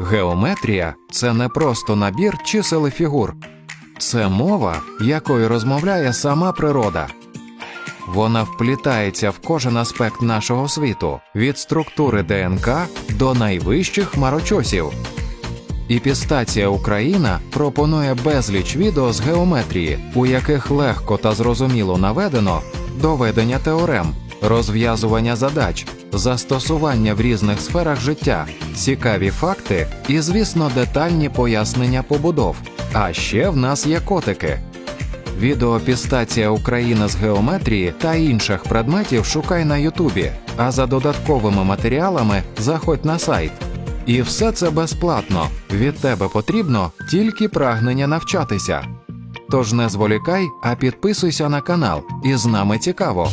Геометрія це не просто набір чисел і фігур, це мова, якою розмовляє сама природа. Вона вплітається в кожен аспект нашого світу від структури ДНК до найвищих хмарочосів. Іпістація Україна пропонує безліч відео з геометрії, у яких легко та зрозуміло наведено доведення теорем, розв'язування задач, застосування в різних сферах життя, цікаві факти і, звісно, детальні пояснення побудов. А ще в нас є котики. Відео Пістація Україна з геометрії та інших предметів шукай на Ютубі, а за додатковими матеріалами заходь на сайт. І все це безплатно. Від тебе потрібно тільки прагнення навчатися. Тож не зволікай, а підписуйся на канал, і з нами цікаво.